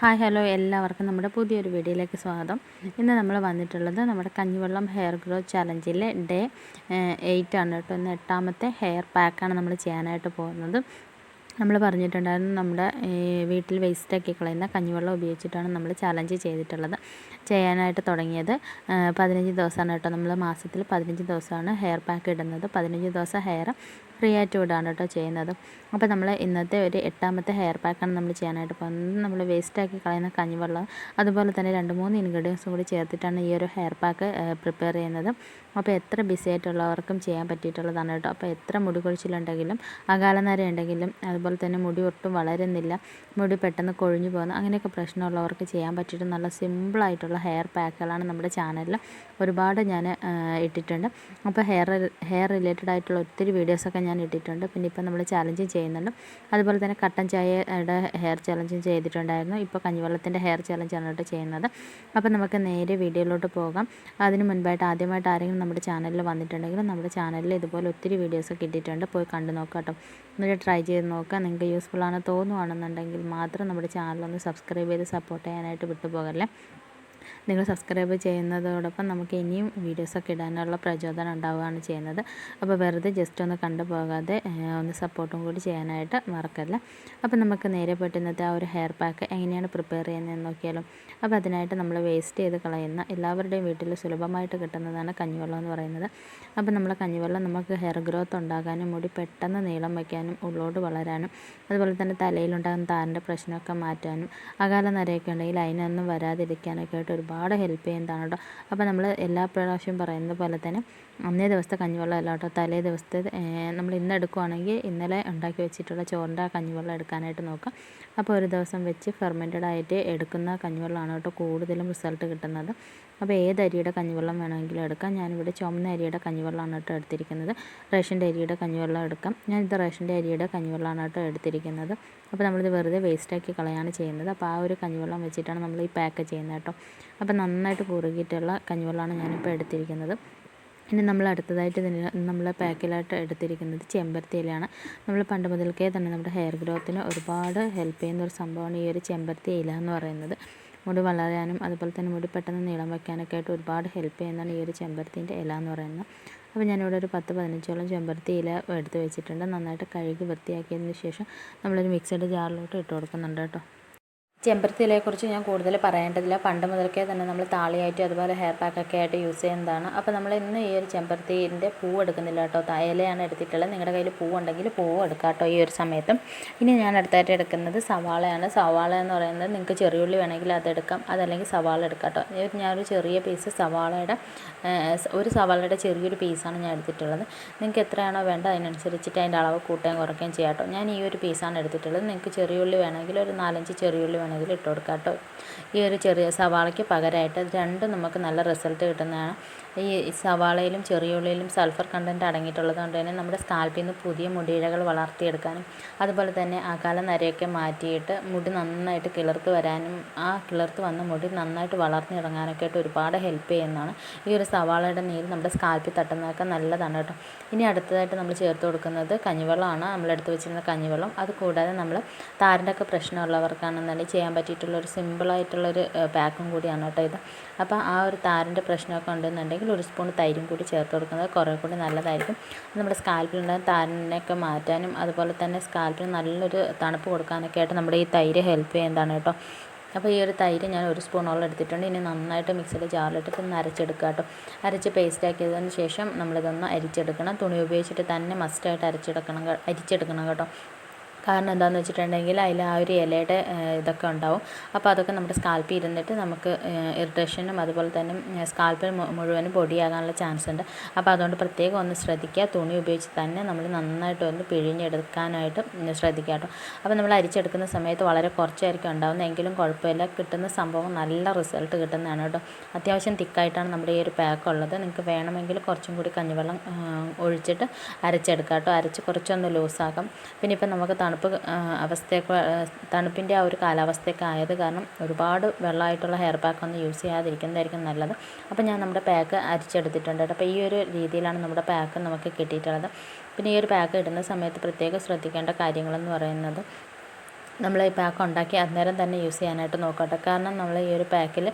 Hi hello എല്ലാവർക്കും നമ്മുടെ പുതിയൊരു വീഡിയോയിലേക്ക് സ്വാഗതം. ഇന്ന് നമ്മൾ വന്നിട്ടുള്ളത് നമ്മുടെ കഞ്ഞിവെള്ളം ഹെയർ ഗ്രോ ചലഞ്ചിലെ ഡേ എയ്റ്റ് ആണ് കേട്ടോ. ഇന്ന് എട്ടാമത്തെ ഹെയർ പാക്കാണ് നമ്മൾ ചെയ്യാനായിട്ട് പോകുന്നത്. നമ്മൾ പറഞ്ഞിട്ടുണ്ടായിരുന്നു നമ്മുടെ വീട്ടിൽ വേസ്റ്റാക്കി കളയുന്ന കഞ്ഞിവെള്ളം ഉപയോഗിച്ചിട്ടാണ് നമ്മൾ ചലഞ്ച് ചെയ്തിട്ടുള്ളത്. ചെയ്യാനായിട്ട് തുടങ്ങിയത് പതിനഞ്ച് ദിവസമാണ് കേട്ടോ. നമ്മൾ മാസത്തിൽ പതിനഞ്ച് ദിവസമാണ് ഹെയർ പാക്ക് ഇടുന്നത്. പതിനഞ്ച് ദിവസം ഹെയർ ഫ്രീ ആയിട്ട് വിടാണ് കേട്ടോ ചെയ്യുന്നത്. അപ്പോൾ നമ്മൾ ഇന്നത്തെ ഒരു എട്ടാമത്തെ ഹെയർ പാക്കാണ് നമ്മൾ ചെയ്യാനായിട്ട് പോകുന്നത്. നമ്മൾ വേസ്റ്റാക്കി കളയുന്ന കഞ്ഞിവെള്ളം അതുപോലെ തന്നെ രണ്ട് മൂന്ന് ഇൻഗ്രീഡിയൻസും കൂടി ചേർത്തിട്ടാണ് ഈ ഒരു ഹെയർ പാക്ക് പ്രിപ്പയർ ചെയ്യുന്നത്. അപ്പോൾ എത്ര ബിസി ആയിട്ടുള്ളവർക്കും ചെയ്യാൻ പറ്റിയിട്ടുള്ളതാണ് കേട്ടോ. അപ്പോൾ എത്ര മുടി കൊഴിച്ചിലുണ്ടെങ്കിലും അകാലനര ഉണ്ടെങ്കിലും അതുപോലെ തന്നെ മുടി ഒട്ടും വളരുന്നില്ല മുടി പെട്ടെന്ന് കൊഴിഞ്ഞു പോകുന്നു അങ്ങനെയൊക്കെ പ്രശ്നമുള്ളവർക്ക് ചെയ്യാൻ പറ്റിയിട്ട് നല്ല സിമ്പിളായിട്ടുള്ള ഹെയർ പാക്കുകളാണ് നമ്മുടെ ചാനലിൽ ഒരുപാട് ഞാൻ ഇട്ടിട്ടുണ്ട്. അപ്പോൾ ഹെയർ ഹെയർ റിലേറ്റഡ് ആയിട്ടുള്ള ഒത്തിരി വീഡിയോസൊക്കെ ഞാൻ ഇട്ടിട്ടുണ്ട്. പിന്നെ ഇപ്പം നമ്മൾ ചാലഞ്ചും ചെയ്യുന്നുണ്ട്. അതുപോലെ തന്നെ കട്ടൻ ചായയുടെ ഹെയർ ചലഞ്ചും ചെയ്തിട്ടുണ്ടായിരുന്നു. ഇപ്പോൾ കഞ്ഞിവെള്ളത്തിന്റെ ഹെയർ ചലഞ്ചാണ് കേട്ടോ ചെയ്യുന്നത്. അപ്പോൾ നമുക്ക് നേരെ വീഡിയോയിലോട്ട് പോകാം. അതിന് മുൻപായിട്ട് ആദ്യമായിട്ട് ആരെങ്കിലും നമ്മുടെ ചാനലിൽ വന്നിട്ടുണ്ടെങ്കിൽ നമ്മുടെ ചാനലിൽ ഇതുപോലെ ഒത്തിരി വീഡിയോസ് ഇട്ടിട്ടുണ്ട്. പോയി കണ്ടു നോക്കാം എന്നിട്ട് ട്രൈ ചെയ്ത് നോക്കുക നിങ്ങൾക്ക് യൂസ്ഫുൾ ആണ് തോന്നുവാണെന്നുണ്ടെങ്കിൽ മാത്രം നമ്മുടെ ചാനലൊന്ന് സബ്സ്ക്രൈബ് ചെയ്ത് സപ്പോർട്ട് ചെയ്യാനായിട്ട് വിട്ടുപോകല്ലേ? നിങ്ങൾ സബ്സ്ക്രൈബ് ചെയ്യുന്നതോടൊപ്പം നമുക്ക് ഇനിയും വീഡിയോസൊക്കെ ഇടാനുള്ള പ്രചോദനം ഉണ്ടാവുകയാണ് ചെയ്യുന്നത്. അപ്പോൾ വെറുതെ ജസ്റ്റ് ഒന്ന് കണ്ടു പോകാതെ ഒന്ന് സപ്പോർട്ടും കൂടി ചെയ്യാനായിട്ട് മറക്കല്ല അപ്പോൾ നമുക്ക് നേരെ ഇന്നത്തെ ആ ഒരു ഹെയർ പാക്ക് എങ്ങനെയാണ് പ്രിപ്പയർ ചെയ്യുന്നതെന്ന് നോക്കിയാലും. അപ്പോൾ അതിനായിട്ട് നമ്മൾ വേസ്റ്റ് ചെയ്ത് കളയുന്ന എല്ലാവരുടെയും വീട്ടിൽ സുലഭമായിട്ട് കിട്ടുന്നതാണ് കഞ്ഞിവെള്ളം എന്ന് പറയുന്നത്. അപ്പോൾ നമ്മൾ കഞ്ഞിവെള്ളം നമുക്ക് ഹെയർ ഗ്രോത്ത് ഉണ്ടാകാനും മുടി പെട്ടെന്ന് നീളം വയ്ക്കാനും ഉള്ളോട്ട് വളരാനും അതുപോലെ തന്നെ തലയിലുണ്ടാകുന്ന താരന്റെ പ്രശ്നമൊക്കെ മാറ്റാനും അകാല നരയൊക്കെ ഉണ്ടെങ്കിൽ അതിനൊന്നും വരാതിരിക്കാനൊക്കെ ആയിട്ട് ഒരുപാട് ഹെൽപ്പ് ചെയ്യുന്നതാണ് കേട്ടോ അപ്പോൾ നമ്മൾ എല്ലാ പ്രാവശ്യവും പറയുന്നത് പോലെ തന്നെ അന്നേ ദിവസത്തെ കഞ്ഞിവെള്ളം അല്ല കേട്ടോ തലേ ദിവസത്തെ നമ്മൾ ഇന്ന് എടുക്കുവാണെങ്കിൽ ഇന്നലെ ഉണ്ടാക്കി വെച്ചിട്ടുള്ള ചോറിന്റെ ആ കഞ്ഞിവെള്ളം എടുക്കാനായിട്ട് നോക്കാം. അപ്പോൾ ഒരു ദിവസം വെച്ച് ഫെർമെന്റഡ് ആയിട്ട് എടുക്കുന്ന കഞ്ഞിവെള്ളമാണ് കേട്ടോ കൂടുതലും റിസൾട്ട് കിട്ടുന്നത്. അപ്പോൾ ഏത് അരിയുടെ കഞ്ഞിവെള്ളം വേണമെങ്കിലും എടുക്കാം. ഞാനിവിടെ ചുമന്ന അരിയുടെ കഞ്ഞിവെള്ളമാണ് കേട്ടോ എടുത്തിരിക്കുന്നത്. റേഷന്റെ അരിയുടെ കഞ്ഞിവെള്ളം എടുക്കാം. ഞാനിത് റേഷന്റെ അരിയുടെ കഞ്ഞിവെള്ളമാണ് കേട്ടോ എടുത്തിരിക്കുന്നത്. അപ്പോൾ നമ്മളിത് വെറുതെ വേസ്റ്റാക്കി കളയാണ് ചെയ്യുന്നത്. അപ്പോൾ ആ ഒരു കഞ്ഞിവെള്ളം വെച്ചിട്ടാണ് നമ്മൾ ഈ പാക്ക് ചെയ്യുന്നത് കേട്ടോ അപ്പോൾ നന്നായിട്ട് കുറുകിയിട്ടുള്ള കഞ്ഞിവെള്ളമാണ് ഞാനിപ്പോൾ എടുത്തിരിക്കുന്നത്. ഇനി നമ്മൾ അടുത്തതായിട്ട് നമ്മൾ പാക്കിലായിട്ട് എടുത്തിരിക്കുന്നത് ചെമ്പരത്തി ഇലയാണ്. നമ്മൾ പണ്ട് മുതൽക്കേ തന്നെ നമ്മുടെ ഹെയർ ഗ്രോത്തിന് ഒരുപാട് ഹെൽപ്പ് ചെയ്യുന്ന ഒരു സംഭവമാണ് ഈ ഒരു ചെമ്പരത്തി ഇല എന്ന് പറയുന്നത്. മുടി വളരാനും അതുപോലെ തന്നെ മുടി പെട്ടെന്ന് നീളം വയ്ക്കാനൊക്കെ ആയിട്ട് ഒരുപാട് ഹെൽപ്പ് ചെയ്യുന്നതാണ് ഈ ഒരു ചെമ്പരത്തിന്റെ ഇല എന്ന് പറയുന്നത്. അപ്പോൾ ഞാനിവിടെ ഒരു പത്ത് പതിനഞ്ചോളം ചെമ്പരത്തി ഇല എടുത്ത് വെച്ചിട്ടുണ്ട്. നന്നായിട്ട് കഴുകി വൃത്തിയാക്കിയതിന് ശേഷം നമ്മളൊരു മിക്സഡ് ജാറിലോട്ട് ഇട്ട് കൊടുക്കുന്നുണ്ട് കേട്ടോ. ചെമ്പരത്തി ഇലയെക്കുറിച്ച് ഞാൻ കൂടുതൽ പറയേണ്ടതില്ല. പണ്ട് മുതൽക്കേ തന്നെ നമ്മൾ താളിയായിട്ട് അതുപോലെ ഹെയർ പാക്കൊക്കെ ആയിട്ട് യൂസ് ചെയ്യുന്നതാണ്. അപ്പോൾ നമ്മൾ ഇന്ന് ഈ ഒരു ചെമ്പരത്തിന്റെ പൂവ് എടുക്കുന്നില്ല കേട്ടോ. ഇലയാണ് എടുത്തിട്ടുള്ളത്. നിങ്ങളുടെ കയ്യിൽ പൂവുണ്ടെങ്കിൽ പൂവ് എടുക്കാം കേട്ടോ ഈ ഒരു സമയത്തും. ഇനി ഞാൻ അടുത്തായിട്ട് എടുക്കുന്നത് സവാളയാണ്. സവാള എന്ന് പറയുന്നത് നിങ്ങൾക്ക് ചെറിയുള്ളി വേണമെങ്കിൽ അതെടുക്കാം അതല്ലെങ്കിൽ സവാള എടുക്കാം കേട്ടോ. ഞാനൊരു ചെറിയ പീസ് സവാളയുടെ ഒരു സവാളയുടെ ചെറിയൊരു പീസാണ് ഞാൻ എടുത്തിട്ടുള്ളത്. നിങ്ങൾക്ക് എത്രയാണോ വേണ്ട അതിനനുസരിച്ചിട്ട് അതിന്റെ അളവ് കൂട്ടുകയും കുറയ്ക്കുകയും ചെയ്യാം കേട്ടോ. ഞാൻ ഈ ഒരു പീസാണ് എടുത്തിട്ടുള്ളത്. നിങ്ങൾക്ക് ചെറിയുള്ളി വേണമെങ്കിൽ ഒരു നാലഞ്ച് ചെറിയുള്ളി വേണമെങ്കിൽ ഇട്ട് കൊടുക്കാം കേട്ടോ. ഈ ഒരു ചെറിയ സവാളയ്ക്ക് പകരമായിട്ട് രണ്ടും നമുക്ക് നല്ല റിസൾട്ട് കിട്ടുന്നതാണ്. ഈ സവാളയിലും ചെറിയുള്ളിയിലും സൾഫർ കണ്ടന്റ് അടങ്ങിയിട്ടുള്ളത് കൊണ്ട് തന്നെ നമ്മുടെ സ്കാൽപ്പിൽ നിന്ന് പുതിയ മുടിയിഴകൾ വളർത്തിയെടുക്കാനും അതുപോലെ തന്നെ അകാല നരയൊക്കെ മാറ്റിയിട്ട് മുടി നന്നായിട്ട് കിളർത്ത് വരാനും ആ കിളർത്ത് വന്ന മുടി നന്നായിട്ട് വളർന്നിറങ്ങാനൊക്കെ ആയിട്ട് ഒരുപാട് ഹെൽപ്പ് ചെയ്യുന്നതാണ്. ഈ ഒരു സവാളയുടെ നീര് നമ്മുടെ സ്കാൽപ്പിൽ തട്ടുന്നതൊക്കെ നല്ലതാണ് കേട്ടോ. ഇനി അടുത്തതായിട്ട് നമ്മൾ ചേർത്ത് കൊടുക്കുന്നത് കഞ്ഞിവെള്ളമാണ്. നമ്മളെടുത്ത് വെച്ചിരുന്ന കഞ്ഞിവെള്ളം. അത് കൂടാതെ നമ്മൾ താരന്റെ ഒക്കെ പ്രശ്നമുള്ളവർക്കാണെന്നുണ്ടെങ്കിൽ ചെയ്യാൻ പറ്റിയിട്ടുള്ള ഒരു സിമ്പിളായിട്ടുള്ളൊരു പാക്കും കൂടിയാണ് കേട്ടോ ഇത്. അപ്പോൾ ആ ഒരു താരന്റെ പ്രശ്നമൊക്കെ ഉണ്ടെന്നുണ്ടെങ്കിൽ ഒരു സ്പൂൺ തൈരും കൂടി ചേർത്ത് കൊടുക്കുന്നത് കുറേ കൂടി നല്ലതായിരിക്കും. നമ്മുടെ സ്കാൽപ്പിലുണ്ടാകുന്ന താരനൊക്കെ മാറ്റാനും അതുപോലെ തന്നെ സ്കാൽപ്പിന് നല്ലൊരു തണുപ്പ് കൊടുക്കാനൊക്കെ ആയിട്ട് നമ്മുടെ ഈ തൈര് ഹെൽപ്പ് ചെയ്യുന്നതാണ് കേട്ടോ. അപ്പോൾ ഈ ഒരു തൈര് ഞാൻ ഒരു സ്പൂണോളം എടുത്തിട്ടുണ്ട്. ഇനി നന്നായിട്ട് മിക്സിയിൽ ജാറിലിട്ടിട്ട് ഒന്ന് അരച്ചെടുക്കുക കേട്ടോ. അരച്ച് പേസ്റ്റ് ആക്കിയതിന് ശേഷം നമ്മളിതൊന്ന് അരിച്ചെടുക്കണം. തുണി ഉപയോഗിച്ചിട്ട് തന്നെ മസ്റ്റായിട്ട് അരച്ചെടുക്കണം അരിച്ചെടുക്കണം കേട്ടോ. കാരണം എന്താണെന്ന് വെച്ചിട്ടുണ്ടെങ്കിൽ അതിൽ ആ ഒരു ഇലയുടെ ഇതൊക്കെ ഉണ്ടാവും. അപ്പോൾ അതൊക്കെ നമ്മുടെ സ്കാൽപ്പിൽ ഇരുന്നിട്ട് നമുക്ക് ഇറിറ്റേഷനും അതുപോലെ തന്നെ സ്കാൽപ്പിൽ മുഴുവനും പൊടിയാകാനുള്ള ചാൻസ് ഉണ്ട്. അപ്പോൾ അതുകൊണ്ട് പ്രത്യേകം ഒന്ന് ശ്രദ്ധിക്കുക. തുണി ഉപയോഗിച്ച് തന്നെ നമ്മൾ നന്നായിട്ട് ഒന്ന് പിഴിഞ്ഞെടുക്കാനായിട്ട് ശ്രദ്ധിക്കുക കേട്ടോ. അപ്പോൾ നമ്മൾ അരിച്ചെടുക്കുന്ന സമയത്ത് വളരെ കുറച്ചായിരിക്കും ഉണ്ടാകുന്നത് എങ്കിലും കുഴപ്പമില്ല. കിട്ടുന്ന സംഭവം നല്ല റിസൾട്ട് കിട്ടുന്നതാണ് കേട്ടോ. അത്യാവശ്യം തിക്കായിട്ടാണ് നമ്മുടെ ഈ ഒരു പാക്ക് ഉള്ളത്. നിങ്ങൾക്ക് വേണമെങ്കിൽ കുറച്ചും കൂടി കഞ്ഞിവെള്ളം ഒഴിച്ചിട്ട് അരച്ചെടുക്കാം കേട്ടോ. അരച്ച് കുറച്ചൊന്ന് ലൂസാക്കാം പിന്നെ ഇപ്പം നമുക്ക് തണുപ്പ് അവസ്ഥയൊക്കെ തണുപ്പിന്റെ ആ ഒരു കാലാവസ്ഥയൊക്കെ ആയത് കാരണം ഒരുപാട് വെള്ളമായിട്ടുള്ള ഹെയർ പാക്ക് ഒന്നും യൂസ് ചെയ്യാതിരിക്കുന്നതായിരിക്കും നല്ലത്. അപ്പോൾ ഞാൻ നമ്മുടെ പാക്ക് അരിച്ചെടുത്തിട്ടുണ്ട് അപ്പോൾ ഈ ഒരു രീതിയിലാണ് നമ്മുടെ പാക്ക് നമുക്ക് കിട്ടിയിട്ടുള്ളത്. പിന്നെ ഈ ഒരു പാക്ക് ഇടുന്ന സമയത്ത് പ്രത്യേകം ശ്രദ്ധിക്കേണ്ട കാര്യങ്ങളെന്ന് പറയുന്നത് നമ്മൾ ഈ പാക്ക് ഉണ്ടാക്കി അന്നേരം തന്നെ യൂസ് ചെയ്യാനായിട്ട് നോക്കട്ടെ. കാരണം നമ്മൾ ഈ ഒരു പാക്കിൽ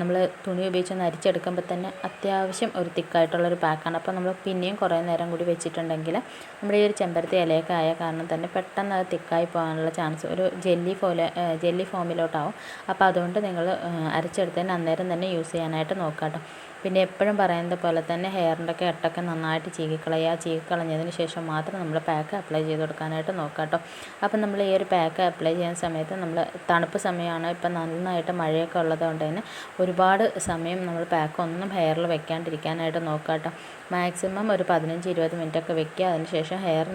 നമ്മൾ തുണി ഉപയോഗിച്ച് അരിച്ചെടുക്കുമ്പോൾ തന്നെ അത്യാവശ്യം ഒരു തിക്കായിട്ടുള്ളൊരു പാക്കാണ് അപ്പോൾ നമ്മൾ പിന്നെയും കുറേ നേരം കൂടി വെച്ചിട്ടുണ്ടെങ്കിൽ നമ്മുടെ ഈ ഒരു ചെമ്പരത്തി ഇലയൊക്കെ ആയ കാരണം തന്നെ പെട്ടെന്ന് അത് തിക്കായി പോകാനുള്ള ചാൻസ് ഒരു ജെല്ലി പോലെ ജെല്ലി ഫോമിലോട്ടാവും അപ്പോൾ അതുകൊണ്ട് നിങ്ങൾ അരച്ചെടുത്തതിന് അന്നേരം തന്നെ യൂസ് ചെയ്യാനായിട്ട് നോക്കാം പിന്നെ എപ്പോഴും പറയുന്നത് പോലെ തന്നെ ഹെയറിന്റെ ഒക്കെ എട്ടൊക്കെ നന്നായിട്ട് ചീകിക്കളയുക. ചീകിക്കളഞ്ഞതിന് ശേഷം മാത്രം നമ്മൾ പാക്ക് അപ്ലൈ ചെയ്ത് കൊടുക്കാനായിട്ട് നോക്കാം കേട്ടോ. അപ്പം നമ്മൾ ഈ ഒരു പാക്ക് അപ്ലൈ ചെയ്യുന്ന സമയത്ത് നമ്മൾ തണുപ്പ് സമയമാണ്. ഇപ്പം നന്നായിട്ട് മഴയൊക്കെ ഉള്ളത് കൊണ്ട് തന്നെ ഒരുപാട് സമയം നമ്മൾ പാക്ക് ഒന്നും ഹെയറിൽ വെക്കാണ്ടിരിക്കാനായിട്ട് നോക്കാം കേട്ടോ. മാക്സിമം ഒരു പതിനഞ്ച് ഇരുപത് മിനിറ്റ് ഒക്കെ വെക്കുക. അതിന് ശേഷം ഹെയർ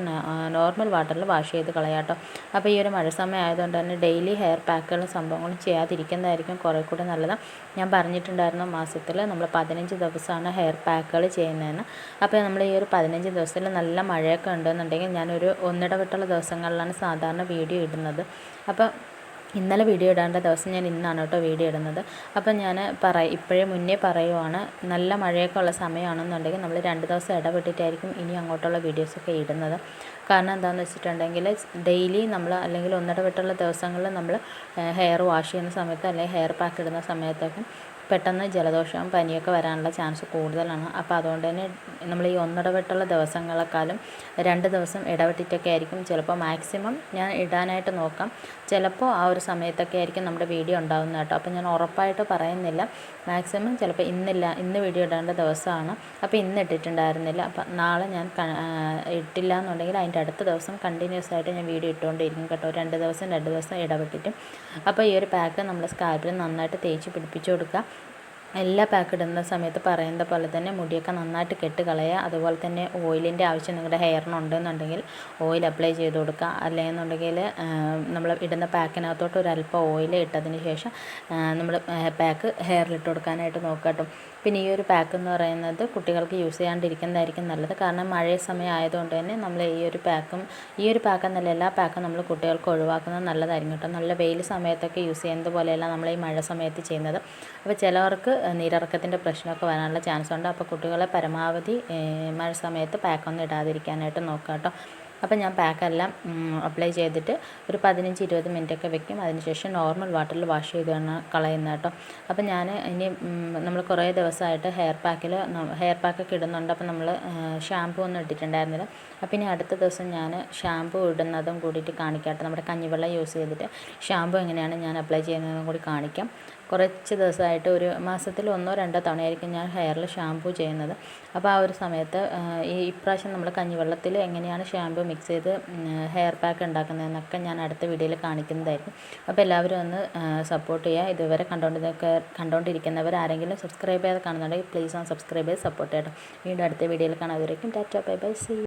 നോർമൽ വാട്ടറിൽ വാഷ് ചെയ്ത് കളയാം കേട്ടോ. അപ്പോൾ ഈ ഒരു മഴ സമയം ആയതുകൊണ്ട് തന്നെ ഡെയിലി ഹെയർ പാക്കുകളും സംഭവങ്ങളും ചെയ്യാതിരിക്കുന്നതായിരിക്കും കുറേ കൂടെ നല്ലത്. ഞാൻ പറഞ്ഞിട്ടുണ്ടായിരുന്നു മാസത്തിൽ നമ്മൾ പതിനഞ്ച് ദിവസമാണ് ഹെയർ പാക്കുകൾ ചെയ്യുന്നതെന്ന്. അപ്പോൾ നമ്മൾ ഈ ഒരു പതിനഞ്ച് ദിവസത്തിൽ നല്ല മഴയൊക്കെ ഉണ്ടെന്നുണ്ടെങ്കിൽ ഞാനൊരു ഒന്നിടവിട്ടുള്ള ദിവസങ്ങളിലാണ് സാധാരണ വീഡിയോ ഇടുന്നത്. അപ്പോൾ ഇന്നലെ വീഡിയോ ഇടേണ്ട ദിവസം ഞാൻ ഇന്നാണ് കേട്ടോ വീഡിയോ ഇടുന്നത്. അപ്പം ഞാൻ പറ ഇപ്പോഴേ മുന്നേ പറയുവാണ് നല്ല മഴയൊക്കെ ഉള്ള സമയമാണെന്നുണ്ടെങ്കിൽ നമ്മൾ രണ്ട് ദിവസം ഇടപെട്ടിട്ടായിരിക്കും ഇനി അങ്ങോട്ടുള്ള വീഡിയോസൊക്കെ ഇടുന്നത്. കാരണം എന്താണെന്ന് വെച്ചിട്ടുണ്ടെങ്കിൽ ഡെയിലി നമ്മൾ അല്ലെങ്കിൽ ഒന്നിടവിട്ടുള്ള ദിവസങ്ങളിൽ നമ്മൾ ഹെയർ വാഷ് ചെയ്യുന്ന സമയത്ത് അല്ലെങ്കിൽ ഹെയർ പാക്ക് ഇടുന്ന സമയത്തൊക്കെ പെട്ടെന്ന് ജലദോഷം പനിയൊക്കെ വരാനുള്ള ചാൻസ് കൂടുതലാണ്. അപ്പോൾ അതുകൊണ്ട് തന്നെ നമ്മൾ ഈ ഒന്നിടവിട്ടുള്ള ദിവസങ്ങളെക്കാളും രണ്ട് ദിവസം ഇടവിട്ടിട്ടൊക്കെ ആയിരിക്കും. ചിലപ്പോൾ മാക്സിമം ഞാൻ ഇടാനായിട്ട് നോക്കാം. ചിലപ്പോൾ ആ ഒരു സമയത്തൊക്കെ ആയിരിക്കും നമ്മുടെ വീഡിയോ ഉണ്ടാകുന്നത് കേട്ടോ. അപ്പോൾ ഞാൻ ഉറപ്പായിട്ട് പറയുന്നില്ല. മാക്സിമം ചിലപ്പോൾ ഇന്നില്ല ഇന്ന് വീഡിയോ ഇടേണ്ട ദിവസമാണ്. അപ്പോൾ ഇന്ന് ഇട്ടിട്ടുണ്ടായിരുന്നില്ല. അപ്പം നാളെ ഞാൻ ഇട്ടില്ല എന്നുണ്ടെങ്കിൽ അതിന്റെ അടുത്ത ദിവസം കണ്ടിന്യൂസ് ആയിട്ട് ഞാൻ വീഡിയോ ഇട്ടുകൊണ്ടിരിക്കും കേട്ടോ. രണ്ട് ദിവസം രണ്ട് ദിവസം ഇടവിട്ടിട്ടും. അപ്പോൾ ഈ ഒരു പാക്ക് നമ്മുടെ സ്കാൽപ്പിൽ നന്നായിട്ട് തേച്ച് പിടിപ്പിച്ച് കൊടുക്കുക. എല്ലാ പാക്ക് ഇടുന്ന സമയത്ത് പറയുന്ന പോലെ തന്നെ മുടിയൊക്കെ നന്നായിട്ട് കെട്ട് കളയുക. അതുപോലെ തന്നെ ഓയിലിന്റെ ആവശ്യം നിങ്ങളുടെ ഹെയറിനുണ്ടെന്നുണ്ടെങ്കിൽ ഓയിൽ അപ്ലൈ ചെയ്ത് കൊടുക്കുക. അല്ലെന്നുണ്ടെങ്കിൽ നമ്മൾ ഇടുന്ന പാക്കിനകത്തോട്ട് ഒരല്പം ഓയിൽ ഇട്ടതിന് ശേഷം നമ്മൾ പാക്ക് ഹെയറിലിട്ട് കൊടുക്കാനായിട്ട് നോക്കുക കേട്ടോ. പിന്നെ ഈ ഒരു പാക്ക് എന്ന് പറയുന്നത് കുട്ടികൾക്ക് യൂസ് ചെയ്യാണ്ടിരിക്കുന്നതായിരിക്കും നല്ലത്. കാരണം മഴ സമയം ആയതുകൊണ്ട് തന്നെ നമ്മൾ ഈ ഒരു പാക്കും ഈ ഒരു പാക്ക് എന്നല്ല എല്ലാ പാക്കും നമ്മൾ കുട്ടികൾക്ക് ഒഴിവാക്കുന്നത് നല്ലതായിരിക്കും കേട്ടോ. നല്ല വെയിൽ സമയത്തൊക്കെ യൂസ് ചെയ്യുന്നത് പോലെയല്ല നമ്മൾ ഈ മഴ സമയത്ത് ചെയ്യുന്നത്. അപ്പോൾ ചിലവർക്ക് നീരിറക്കത്തിന്റെ പ്രശ്നമൊക്കെ വരാനുള്ള ചാൻസ് ഉണ്ട്. അപ്പോൾ കുട്ടികളെ പരമാവധി മഴ സമയത്ത് പാക്കൊന്നും ഇടാതിരിക്കാനായിട്ട് നോക്കാം കേട്ടോ. അപ്പോൾ ഞാൻ പാക്കെല്ലാം അപ്ലൈ ചെയ്തിട്ട് ഒരു പതിനഞ്ച് ഇരുപത് മിനിറ്റൊക്കെ വെക്കും. അതിനുശേഷം നോർമൽ വാട്ടറിൽ വാഷ് ചെയ്താണ് കളയുന്നത് കേട്ടോ. അപ്പോൾ ഞാൻ ഇനി നമ്മൾ കുറേ ദിവസമായിട്ട് ഹെയർ പാക്കിൽ ഹെയർ പാക്കൊക്കെ ഇടുന്നുണ്ട്. അപ്പോൾ നമ്മൾ ഷാമ്പൂ ഒന്നും ഇട്ടിട്ടുണ്ടായിരുന്നില്ല. അപ്പോൾ ഇനി അടുത്ത ദിവസം ഞാൻ ഷാമ്പൂ ഇടുന്നതും കൂടിയിട്ട് കാണിക്കാം നമ്മുടെ കഞ്ഞിവെള്ളം യൂസ് ചെയ്തിട്ട് ഷാമ്പൂ എങ്ങനെയാണ് ഞാൻ അപ്ലൈ ചെയ്യുന്നതും കൂടി കാണിക്കാം. കുറച്ച് ദിവസമായിട്ട് ഒരു മാസത്തിൽ ഒന്നോ രണ്ടോ തവണയായിരിക്കും ഞാൻ ഹെയറിൽ ഷാമ്പൂ ചെയ്യുന്നത്. അപ്പോൾ ആ ഒരു സമയത്ത് ഈ ഇപ്രാവശ്യം നമ്മൾ കഞ്ഞിവെള്ളത്തിൽ എങ്ങനെയാണ് ഷാമ്പൂ മിക്സ് ചെയ്ത് ഹെയർ പാക്ക് ഉണ്ടാക്കുന്നതെന്നൊക്കെ ഞാൻ അടുത്ത വീഡിയോയിൽ കാണിക്കുന്നതായിരിക്കും. അപ്പോൾ എല്ലാവരും ഒന്ന് സപ്പോർട്ട് ചെയ്യുക. ഇതുവരെ കണ്ടുകൊണ്ടിരിക്കുക കണ്ടുകൊണ്ടിരിക്കുന്നവർ ആരെങ്കിലും സബ്സ്ക്രൈബ് ചെയ്യാതെ കാണുന്നുണ്ടെങ്കിൽ പ്ലീസ് ഒന്ന് സബ്സ്ക്രൈബ് ചെയ്ത് സപ്പോർട്ട് ചെയ്യട്ടോ വീണ്ടും അടുത്ത വീഡിയോയിൽ കാണാം. അതുവരേക്കും ടാറ്റ ബൈ ബൈ സി